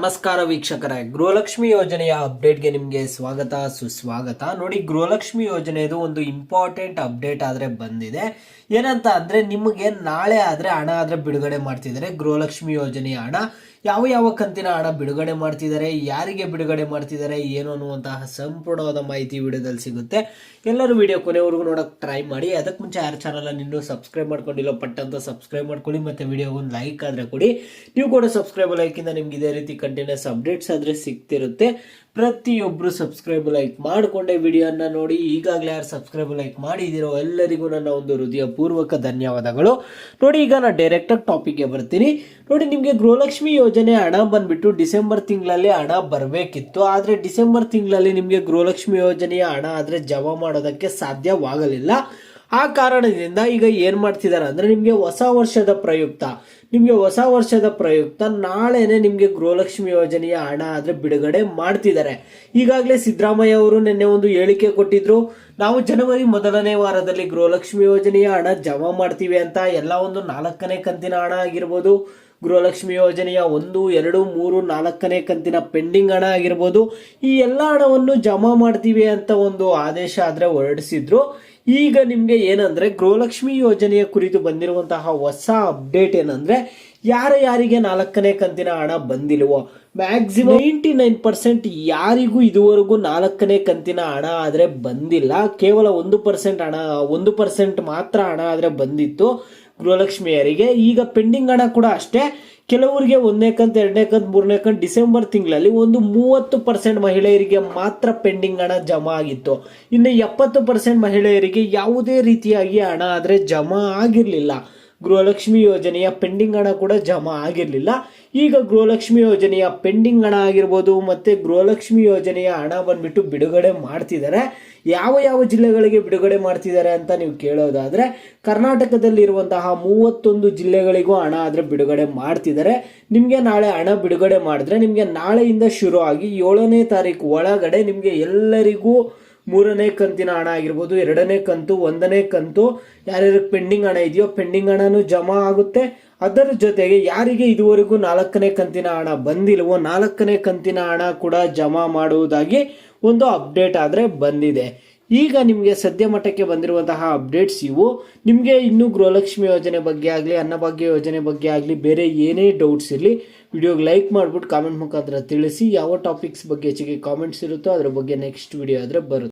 ನಮಸ್ಕಾರ ವೀಕ್ಷಕರೇ. ಗೃಹಲಕ್ಷ್ಮಿ ಯೋಜನೆಯ ಅಪ್ಡೇಟ್ಗೆ ನಿಮಗೆ ಸ್ವಾಗತ, ಸುಸ್ವಾಗತ. ನೋಡಿ, ಗೃಹಲಕ್ಷ್ಮಿ ಯೋಜನೆಯದು ಒಂದು ಇಂಪಾರ್ಟೆಂಟ್ ಅಪ್ಡೇಟ್ ಆದರೆ ಬಂದಿದೆ. ಏನಂತ ಅಂದರೆ ನಿಮಗೆ ನಾಳೆ ಆದರೆ ಹಣ ಆದರೆ ಬಿಡುಗಡೆ ಮಾಡ್ತಿದ್ದಾರೆ ಗೃಹಲಕ್ಷ್ಮಿ ಯೋಜನೆಯ ಹಣ. ಯಾವ ಯಾವ ಕಂತಿನ ಹಣ ಬಿಡುಗಡೆ ಮಾಡ್ತಿದ್ದಾರೆ, ಯಾರಿಗೆ ಬಿಡುಗಡೆ ಮಾಡ್ತಿದ್ದಾರೆ, ಏನು ಅನ್ನುವಂತಹ ಸಂಪೂರ್ಣವಾದ ಮಾಹಿತಿ ವಿಡಿಯೋದಲ್ಲಿ ಸಿಗುತ್ತೆ. ಎಲ್ಲರೂ ವಿಡಿಯೋ ಕೊನೆವರೆಗೂ ನೋಡೋಕೆ ಟ್ರೈ ಮಾಡಿ. ಅದಕ್ಕೆ ಮುಂಚೆ ಯಾರ ಚಾನಲ್ ಇನ್ನೂ ಸಬ್ಸ್ಕ್ರೈಬ್ ಮಾಡ್ಕೊಂಡಿಲ್ಲ, ಪಟ್ ಅಂತ ಸಬ್ಸ್ಕ್ರೈಬ್ ಮಾಡ್ಕೊಳ್ಳಿ, ಮತ್ತೆ ವಿಡಿಯೋ ಒಂದು ಲೈಕ್ ಆದರೆ ಕೊಡಿ. ನೀವು ಕೂಡ ಸಬ್ಸ್ಕ್ರೈಬ್ ಲೈಕಿಂದ ನಿಮ್ಗೆ ಇದೇ ರೀತಿ ಕಂಟಿನ್ಯೂಸ್ ಅಪ್ಡೇಟ್ಸ್ ಆದರೆ ಸಿಗ್ತಿರುತ್ತೆ. ಪ್ರತಿಯೊಬ್ಬರು ಸಬ್ಸ್ಕ್ರೈಬ್ ಲೈಕ್ ಮಾಡಿಕೊಂಡೆ ವಿಡಿಯೋನ ನೋಡಿ. ಈಗಾಗಲೇ ಯಾರು ಸಬ್ಸ್ಕ್ರೈಬ್ ಲೈಕ್ ಮಾಡಿದ್ದೀರೋ ಎಲ್ಲರಿಗೂ ನನ್ನ ಒಂದು ಹೃದಯಪೂರ್ವಕ ಧನ್ಯವಾದಗಳು. ನೋಡಿ, ಈಗ ನಾನು ಡೈರೆಕ್ಟಾಗಿ ಟಾಪಿಕ್ಗೆ ಬರ್ತೀನಿ. ನೋಡಿ, ನಿಮಗೆ ಗೃಹಲಕ್ಷ್ಮಿ ಯೋಜನೆ ಹಣ ಬಂದ್ಬಿಟ್ಟು ಡಿಸೆಂಬರ್ ತಿಂಗಳಲ್ಲಿ ಹಣ ಬರಬೇಕಿತ್ತು. ಆದರೆ ಡಿಸೆಂಬರ್ ತಿಂಗಳಲ್ಲಿ ನಿಮಗೆ ಗೃಹಲಕ್ಷ್ಮಿ ಯೋಜನೆಯ ಹಣ ಆದರೆ ಜಮಾ ಮಾಡೋದಕ್ಕೆ ಸಾಧ್ಯವಾಗಲಿಲ್ಲ. ಆ ಕಾರಣದಿಂದ ಈಗ ಏನು ಮಾಡ್ತಿದ್ದಾರೆ ಅಂದರೆ ನಿಮಗೆ ಹೊಸ ವರ್ಷದ ಪ್ರಯುಕ್ತ. ನಿಮಗೆ ಹೊಸ ವರ್ಷದ ಪ್ರಯುಕ್ತ ನಾಳೆನೆ ನಿಮಗೆ ಗೃಹಲಕ್ಷ್ಮಿ ಯೋಜನೆಯ ಹಣ ಆದರೆ ಬಿಡುಗಡೆ ಮಾಡ್ತಿದ್ದಾರೆ ಈಗಾಗಲೇ ಸಿದ್ದರಾಮಯ್ಯ ಅವರು ನಿನ್ನೆ ಒಂದು ಹೇಳಿಕೆ ಕೊಟ್ಟಿದ್ರು, ನಾವು ಜನವರಿ ಮೊದಲನೇ ವಾರದಲ್ಲಿ ಗೃಹಲಕ್ಷ್ಮಿ ಯೋಜನೆಯ ಹಣ ಜಮಾ ಮಾಡ್ತೀವಿ ಅಂತ. ಎಲ್ಲ ಒಂದು ನಾಲ್ಕನೇ ಕಂತಿನ ಹಣ ಆಗಿರ್ಬೋದು. ಗೃಹಲಕ್ಷ್ಮಿ ಯೋಜನೆಯ ಒಂದು, ಎರಡು, ಮೂರು, ನಾಲ್ಕನೇ ಕಂತಿನ ಪೆಂಡಿಂಗ್ ಹಣ ಆಗಿರ್ಬೋದು, ಈ ಎಲ್ಲ ಹಣವನ್ನು ಜಮಾ ಮಾಡ್ತೀವಿ ಅಂತ ಒಂದು ಆದೇಶ ಆದರೆ ಹೊರಡಿಸಿದ್ರು. ಈಗ ನಿಮಗೆ ಏನಂದರೆ ಗೃಹಲಕ್ಷ್ಮಿ ಯೋಜನೆಯ ಕುರಿತು ಬಂದಿರುವಂತಹ ಹೊಸ ಅಪ್ಡೇಟ್ ಏನಂದರೆ ಯಾರ ಯಾರಿಗೆ ನಾಲ್ಕನೇ ಕಂತಿನ ಹಣ ಬಂದಿಲ್ವೋ ಮ್ಯಾಕ್ಸಿಮಮ್ ನೈಂಟಿ ನೈನ್ ಪರ್ಸೆಂಟ್ ಯಾರಿಗೂ ಇದುವರೆಗೂ ನಾಲ್ಕನೇ ಕಂತಿನ ಹಣ ಆದರೆ ಬಂದಿಲ್ಲ, ಕೇವಲ ಒಂದು ಪರ್ಸೆಂಟ್ ಹಣ, ಒಂದು ಪರ್ಸೆಂಟ್ ಮಾತ್ರ ಹಣ ಆದರೆ ಬಂದಿತ್ತು. ಗೃಹಲಕ್ಷ್ಮಿಯರಿಗೆ ಈಗ ಪೆಂಡಿಂಗ್ ಹಣ ಕೂಡ ಅಷ್ಟೇ. ಕೆಲವರಿಗೆ ಒಂದನೇ ಕಂತು, ಎರಡನೇ ಕಂತು, ಮೂರನೇ ಕಂತು ಡಿಸೆಂಬರ್ ತಿಂಗಳಲ್ಲಿ ಒಂದು ಮೂವತ್ತು ಪರ್ಸೆಂಟ್ ಮಹಿಳೆಯರಿಗೆ ಮಾತ್ರ ಪೆಂಡಿಂಗ್ ಹಣ ಜಮಾ ಆಗಿತ್ತು. ಇನ್ನು ಎಪ್ಪತ್ತು ಪರ್ಸೆಂಟ್ ಮಹಿಳೆಯರಿಗೆ ಯಾವುದೇ ರೀತಿಯಾಗಿ ಹಣ ಆದರೆ ಜಮಾ ಆಗಿರಲಿಲ್ಲ. ಗೃಹಲಕ್ಷ್ಮಿ ಯೋಜನೆಯ ಪೆಂಡಿಂಗ್ ಹಣ ಕೂಡ ಜಮಾ ಆಗಿರಲಿಲ್ಲ. ಈಗ ಗೃಹಲಕ್ಷ್ಮಿ ಯೋಜನೆಯ ಪೆಂಡಿಂಗ್ ಹಣ ಆಗಿರ್ಬೋದು, ಮತ್ತು ಗೃಹಲಕ್ಷ್ಮಿ ಯೋಜನೆಯ ಹಣ ಬಂದ್ಬಿಟ್ಟು ಬಿಡುಗಡೆ ಮಾಡ್ತಿದ್ದಾರೆ. ಯಾವ ಯಾವ ಜಿಲ್ಲೆಗಳಿಗೆ ಬಿಡುಗಡೆ ಮಾಡ್ತಿದ್ದಾರೆ ಅಂತ ನೀವು ಕೇಳೋದಾದರೆ, ಕರ್ನಾಟಕದಲ್ಲಿರುವಂತಹ ಮೂವತ್ತೊಂದು ಜಿಲ್ಲೆಗಳಿಗೂ ಹಣ ಆದರೆ ಬಿಡುಗಡೆ ಮಾಡ್ತಿದ್ದಾರೆ. ನಿಮಗೆ ನಾಳೆ ಹಣ ಬಿಡುಗಡೆ ಮಾಡಿದ್ರೆ, ನಿಮಗೆ ನಾಳೆಯಿಂದ ಶುರು ಆಗಿ ಏಳನೇ ತಾರೀಕು ಒಳಗಡೆ ನಿಮಗೆ ಎಲ್ಲರಿಗೂ ಮೂರನೇ ಕಂತಿನ ಹಣ ಆಗಿರ್ಬೋದು, ಎರಡನೇ ಕಂತು, ಒಂದನೇ ಕಂತು, ಯಾರ್ಯಾರಿಗೆ ಪೆಂಡಿಂಗ್ ಹಣ ಇದೆಯೋ ಪೆಂಡಿಂಗ್ ಹಣನೂ ಜಮಾ ಆಗುತ್ತೆ. ಅದರ ಜೊತೆಗೆ ಯಾರಿಗೆ ಇದುವರೆಗೂ ನಾಲ್ಕನೇ ಕಂತಿನ ಹಣ ಬಂದಿಲ್ವೋ, ನಾಲ್ಕನೇ ಕಂತಿನ ಹಣ ಕೂಡ ಜಮಾ ಮಾಡುವುದಾಗಿ ಒಂದು ಅಪ್ಡೇಟ್ ಆದರೆ ಬಂದಿದೆ. ಈಗ ನಿಮಗೆ ಸದ್ಯ ಮಟ್ಟಕ್ಕೆ ಬಂದಿರುವಂತಹ ಅಪ್ಡೇಟ್ಸ್ ಇವು. ನಿಮಗೆ ಇನ್ನೂ ಗೃಹಲಕ್ಷ್ಮಿ ಯೋಜನೆ ಬಗ್ಗೆ ಆಗಲಿ, ಅನ್ನಭಾಗ್ಯ ಯೋಜನೆ ಬಗ್ಗೆ ಆಗಲಿ ಬೇರೆ ಏನೇ ಡೌಟ್ಸ್ ಇರಲಿ, ವಿಡಿಯೋಗೆ ಲೈಕ್ ಮಾಡಿಬಿಟ್ಟು ಕಾಮೆಂಟ್ ಮುಖಾಂತರ ತಿಳಿಸಿ ಯಾವ ಟಾಪಿಕ್ಸ್ ಬಗ್ಗೆ ಹೆಚ್ಚಿಗೆ ಕಾಮೆಂಟ್ಸ್ ಇರುತ್ತೋ ಅದ್ರ ಬಗ್ಗೆ ನೆಕ್ಸ್ಟ್ ವಿಡಿಯೋ ಆದರೆ ಬರುತ್ತೆ.